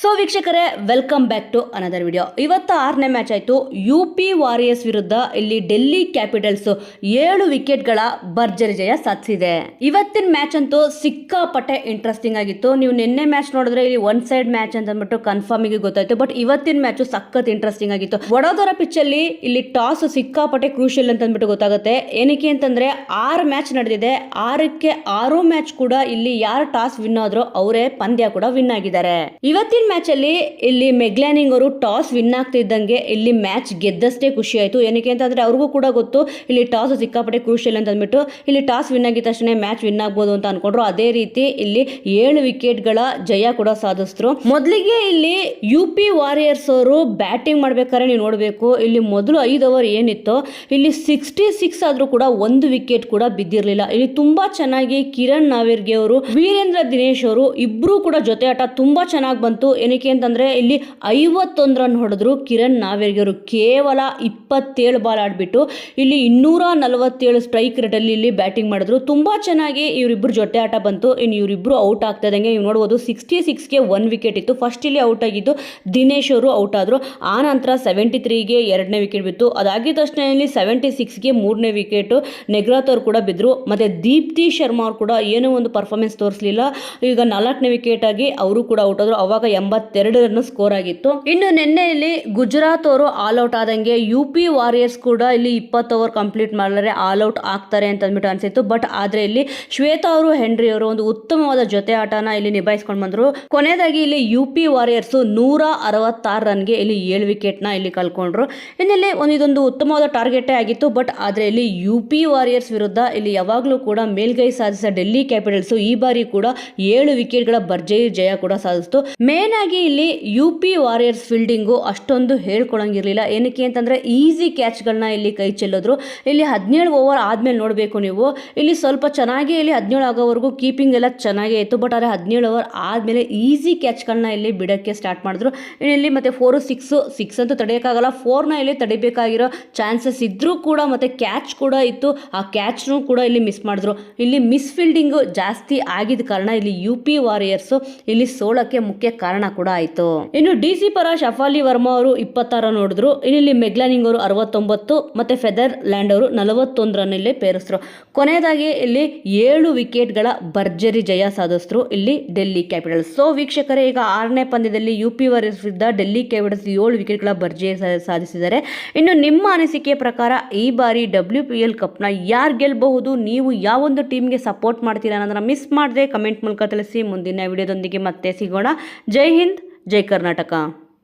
So ವೀಕ್ಷಕರೇ welcome back to another video ಇವತ್ತು ಆರನೇ ಮ್ಯಾಚ್ ಆಯಿತು. ಯು ಪಿ ವಾರಿಯರ್ಸ್ ವಿರುದ್ಧ ಇಲ್ಲಿ ಡೆಲ್ಲಿ ಕ್ಯಾಪಿಟಲ್ಸ್ ಏಳು ವಿಕೆಟ್ಗಳ ಭರ್ಜರಿ ಜಯ ಸಾಧಿಸಿದೆ. ಇವತ್ತಿನ ಮ್ಯಾಚ್ ಅಂತೂ ಸಿಕ್ಕಾಪಟ್ಟೆ ಇಂಟ್ರೆಸ್ಟಿಂಗ್ ಆಗಿತ್ತು. ನೀವು ನಿನ್ನೆ ಮ್ಯಾಚ್ ನೋಡಿದ್ರೆ ಇಲ್ಲಿ ಒನ್ ಸೈಡ್ ಮ್ಯಾಚ್ ಅಂತ ಅಂದ್ಬಿಟ್ಟು ಕನ್ಫರ್ಮ್ ಆಗಿ ಗೊತ್ತಾಯ್ತು. ಬಟ್ ಇವತ್ತಿನ ಮ್ಯಾಚ್ ಸಖತ್ ಇಂಟ್ರೆಸ್ಟಿಂಗ್ ಆಗಿತ್ತು. ವಡೋದರ ಪಿಚ್ ಅಲ್ಲಿ ಇಲ್ಲಿ ಟಾಸ್ ಸಿಕ್ಕಾಪಟ್ಟೆ ಕ್ರೂಷಿಯಲ್ ಅಂತ ಅಂದ್ಬಿಟ್ಟು ಗೊತ್ತಾಗುತ್ತೆ. ಏನಕ್ಕೆ ಅಂತಂದ್ರೆ, ಆರು ಮ್ಯಾಚ್ ನಡೆದಿದೆ. ಆರಕ್ಕೆ ಆರು ಮ್ಯಾಚ್ ಕೂಡ ಇಲ್ಲಿ ಯಾರು ಟಾಸ್ ವಿನ್ ಆದರೂ ಅವರೇ ಪಂದ್ಯ ಕೂಡ ವಿನ್ ಆಗಿದ್ದಾರೆ. ಇವತ್ತಿನ ಮ್ಯಾಚ್ ಅಲ್ಲಿ ಇಲ್ಲಿ ಮೆಗ್ಲಾನಿಂಗ್ ಅವರು ಟಾಸ್ ವಿನ್ ಆಗ್ತಿದ್ದಂಗೆ ಇಲ್ಲಿ ಮ್ಯಾಚ್ ಗೆದ್ದಷ್ಟೇ ಖುಷಿ ಆಯ್ತು. ಏನಕ್ಕೆ ಅಂತಂದ್ರೆ ಅವ್ರಿಗೂ ಕೂಡ ಗೊತ್ತು, ಇಲ್ಲಿ ಟಾಸ್ ಸಿಕ್ಕಾಪಟ್ಟೆ ಕ್ರೂಷಿಯಲ್ ಅಂತ ಅಂದ್ಬಿಟ್ಟು, ಇಲ್ಲಿ ಟಾಸ್ ವಿನ್ ಆಗಿದ ತಕ್ಷಣ ಮ್ಯಾಚ್ ವಿನ್ ಆಗ್ಬೋದು ಅಂತ ಅನ್ಕೊಂಡ್ರು. ಅದೇ ರೀತಿ ಇಲ್ಲಿ ಏಳು ವಿಕೆಟ್ಗಳ ಜಯ ಕೂಡ ಸಾಧಿಸಿದ್ರು ಮೊದಲಿಗೆ ಇಲ್ಲಿ ಯು ಪಿ ವಾರಿಯರ್ಸ್ ಅವರು ಬ್ಯಾಟಿಂಗ್ ಮಾಡ್ಬೇಕಾದ್ರೆ ನೀವು ನೋಡಬೇಕು, ಇಲ್ಲಿ ಮೊದಲು ಐದು ಓವರ್ ಏನಿತ್ತು, ಇಲ್ಲಿ ಸಿಕ್ಸ್ಟಿ ಸಿಕ್ಸ್ ಆದರೂ ಕೂಡ ಒಂದು ವಿಕೆಟ್ ಕೂಡ ಬಿದ್ದಿರಲಿಲ್ಲ. ಇಲ್ಲಿ ತುಂಬಾ ಚೆನ್ನಾಗಿ ಕಿರಣ್ ನಾವೇರ್ಗೆ ಅವರು, ವೀರೇಂದ್ರ ದಿನೇಶ್ ಅವರು ಇಬ್ಬರೂ ಕೂಡ ಜೊತೆ ಆಟ ತುಂಬಾ ಚೆನ್ನಾಗಿ ಬಂತು. ಏನಕ್ಕೆ ಅಂತಂದರೆ ಇಲ್ಲಿ ಐವತ್ತೊಂದು ರನ್ ಹೊಡೆದ್ರು ಕಿರಣ್ ನಾವೇರ್ಗೆಯವರು ಕೇವಲ ಇಪ್ಪತ್ತೇಳು ಬಾಲ್ ಆಡಿಬಿಟ್ಟು ಇಲ್ಲಿ ಇನ್ನೂರ ನಲವತ್ತೇಳು ಸ್ಟ್ರೈಕ್ ರೇಟಲ್ಲಿ ಇಲ್ಲಿ ಬ್ಯಾಟಿಂಗ್ ಮಾಡಿದ್ರು. ತುಂಬ ಚೆನ್ನಾಗಿ ಇವರಿಬ್ಬರು ಜೊತೆ ಆಟ ಬಂತು. ಇನ್ನು ಇವರಿಬ್ಬರು ಔಟ್ ಆಗ್ತಾ ಇದ್ದಂಗೆ ನೀವು ನೋಡ್ಬೋದು ಸಿಕ್ಸ್ಟಿ ಸಿಕ್ಸ್ಗೆ ಒನ್ ವಿಕೆಟ್ ಇತ್ತು. ಫಸ್ಟ್ ಇಲ್ಲಿ ಔಟ್ ಆಗಿದ್ದು ದಿನೇಶ್ ಅವರು ಔಟ್ ಆದರು. ಆ ನಂತರ ಸೆವೆಂಟಿ ತ್ರೀಗೆ ಎರಡನೇ ವಿಕೆಟ್ ಬಿತ್ತು. ಅದಾಗಿದ್ದ ತಕ್ಷಣ ಇಲ್ಲಿ ಸೆವೆಂಟಿ ಸಿಕ್ಸ್ಗೆ ಮೂರನೇ ವಿಕೆಟು ನೆಗ್ರಾತ್ ಅವರು ಕೂಡ ಬಿದ್ದರು ಮತ್ತು ದೀಪ್ತಿ ಶರ್ಮಾ ಅವರು ಕೂಡ ಏನೂ ಒಂದು ಪರ್ಫಾರ್ಮೆನ್ಸ್ ತೋರಿಸಲಿಲ್ಲ. ಈಗ ನಾಲ್ಕನೇ ವಿಕೆಟ್ ಆಗಿ ಅವರು ಕೂಡ ಔಟ್ ಆದರು. ಅವಾಗ ಎಂಬತ್ತೆರಡು ರನ್ ಸ್ಕೋರ್ ಆಗಿತ್ತು. ಇನ್ನು ನಿನ್ನೆ ಇಲ್ಲಿ ಗುಜರಾತ್ ಅವರು ಆಲ್ ಔಟ್ ಆದಂಗೆ ಯು ಪಿ ವಾರಿಯರ್ಸ್ ಕೂಡ ಇಲ್ಲಿ ಇಪ್ಪತ್ತು ಓವರ್ ಕಂಪ್ಲೀಟ್ ಮಾಡಿದ್ರೆ ಆಲ್ ಔಟ್ ಆಗ್ತಾರೆ ಅಂತ ಅಂದ್ಬಿಟ್ಟು ಅನ್ಸಿತ್ತು. ಬಟ್ ಆದ್ರೆ ಇಲ್ಲಿ ಶ್ವೇತಾ ಅವರು, ಹೆನ್ರಿ ಅವರು ಒಂದು ಉತ್ತಮವಾದ ಜೊತೆ ಆಟನ ಇಲ್ಲಿ ನಿಭಾಯಿಸ್ಕೊಂಡು ಬಂದ್ರು. ಕೊನೆಯದಾಗಿ ಇಲ್ಲಿ ಯು ಪಿ ವಾರಿಯರ್ಸ್ ನೂರ ಅರವತ್ತಾರು ರನ್ಗೆ ಇಲ್ಲಿ ಏಳು ವಿಕೆಟ್ನ ಇಲ್ಲಿ ಕಳ್ಕೊಂಡ್ರು. ಇನ್ನಲ್ಲಿ ಒಂದು ಇದೊಂದು ಉತ್ತಮವಾದ ಟಾರ್ಗೆಟೇ ಆಗಿತ್ತು. ಬಟ್ ಆದರೆ ಇಲ್ಲಿ ಯು ಪಿ ವಾರಿಯರ್ಸ್ ವಿರುದ್ಧ ಇಲ್ಲಿ ಯಾವಾಗಲೂ ಕೂಡ ಮೇಲ್ಗೈ ಸಾಧಿಸಿದ ಡೆಲ್ಲಿ ಕ್ಯಾಪಿಟಲ್ಸ್ ಈ ಬಾರಿ ಕೂಡ ಏಳು ವಿಕೆಟ್ಗಳ ಭರ್ಜರಿ ಜಯ ಕೂಡ ಸಾಧಿಸಿತು. ಮೇನ್ ಆಗಿ ಇಲ್ಲಿ ಯು ಪಿ ವಾರಿಯರ್ಸ್ ಫೀಲ್ಡಿಂಗು ಅಷ್ಟೊಂದು ಹೇಳ್ಕೊಳಂಗಿರಲಿಲ್ಲ? ಏನಕ್ಕೆ ಅಂತಂದರೆ ಈಸಿ ಕ್ಯಾಚ್ಗಳನ್ನ ಇಲ್ಲಿ ಕೈ ಚೆಲ್ಲಿದ್ರು. ಇಲ್ಲಿ ಹದಿನೇಳು ಓವರ್ ಆದಮೇಲೆ ನೋಡಬೇಕು ನೀವು. ಇಲ್ಲಿ ಸ್ವಲ್ಪ ಚೆನ್ನಾಗಿ ಇಲ್ಲಿ ಹದಿನೇಳು ಆಗೋವರೆಗೂ ಕೀಪಿಂಗ್ ಎಲ್ಲ ಚೆನ್ನಾಗೇ ಇತ್ತು. ಬಟ್ ಆದರೆ ಹದಿನೇಳು ಓವರ್ ಆದಮೇಲೆ ಈಸಿ ಕ್ಯಾಚ್ಗಳನ್ನ ಇಲ್ಲಿ ಬಿಡೋಕ್ಕೆ ಸ್ಟಾರ್ಟ್ ಮಾಡಿದ್ರು. ಇಲ್ಲಿ ಮತ್ತೆ ಫೋರು ಸಿಕ್ಸು ಸಿಕ್ಸ್ ಅಂತೂ ತಡೆಯೋಕ್ಕಾಗಲ್ಲ. ಫೋರ್ನ ಇಲ್ಲಿ ತಡಿಬೇಕಾಗಿರೋ ಚಾನ್ಸಸ್ ಇದ್ದರೂ ಕೂಡ ಮತ್ತು ಕ್ಯಾಚ್ ಕೂಡ ಇತ್ತು. ಆ ಕ್ಯಾಚ್ನೂ ಕೂಡ ಇಲ್ಲಿ ಮಿಸ್ ಮಾಡಿದ್ರು. ಇಲ್ಲಿ ಮಿಸ್ ಫೀಲ್ಡಿಂಗು ಜಾಸ್ತಿ ಆಗಿದ ಕಾರಣ ಇಲ್ಲಿ ಯು ಪಿ ವಾರಿಯರ್ಸು ಇಲ್ಲಿ ಸೋಲಕ್ಕೆ ಮುಖ್ಯ ಕಾರಣ ಕೂಡ ಆಯ್ತು. ಇನ್ನು ಡಿ ಸಿ ಪರ ಶಫಾಲಿ ವರ್ಮಾ ಅವರು ಇಪ್ಪತ್ತಾರ ನೋಡಿದ್ರು. ಇಲ್ಲಿ ಮೆಗ್ಲಾನಿಂಗ್ ಅವರು ಅರವತ್ತೊಂಬತ್ತು ಮತ್ತೆ ಫೆದರ್ ಲ್ಯಾಂಡ್ ಅವರು ನಲವತ್ತೊಂದರನ್ನ ಇಲ್ಲಿ ಪೇರಿಸಿದ್ರು ಕೊನೆಯದಾಗಿ ಇಲ್ಲಿ ಏಳು ವಿಕೆಟ್ಗಳ ಭರ್ಜರಿ ಜಯ ಸಾಧಿಸಿದ್ರು ಇಲ್ಲಿ ಡೆಲ್ಲಿ ಕ್ಯಾಪಿಟಲ್ಸ್. ಸೊ, ವೀಕ್ಷಕರೇ, ಈಗ ಆರನೇ ಪಂದ್ಯದಲ್ಲಿ ಯು ಪಿ ವಿರುದ್ಧ ಡೆಲ್ಲಿ ಕ್ಯಾಪಿಟಲ್ಸ್ ಏಳು ವಿಕೆಟ್ಗಳ ಭರ್ಜರಿ ಸಾಧಿಸಿದ್ದಾರೆ. ಇನ್ನು ನಿಮ್ಮ ಅನಿಸಿಕೆ ಪ್ರಕಾರ ಈ ಬಾರಿ ಡಬ್ಲ್ಯೂ ಪಿ ಎಲ್ ಕಪ್ನ ಯಾರು ಗೆಲ್ಲಬಹುದು ನೀವು ಯಾವೊಂದು ಟೀಮ್ಗೆ ಸಪೋರ್ಟ್ ಮಾಡ್ತೀರಾ ಅನ್ನೋದನ್ನ ಮಿಸ್ ಮಾಡದೆ ಕಮೆಂಟ್ ಮೂಲಕ ತಿಳಿಸಿ. ಮುಂದಿನ ವಿಡಿಯೋದೊಂದಿಗೆ ಮತ್ತೆ ಸಿಗೋಣ. ಜೈ हिंद जय कर्नाटका।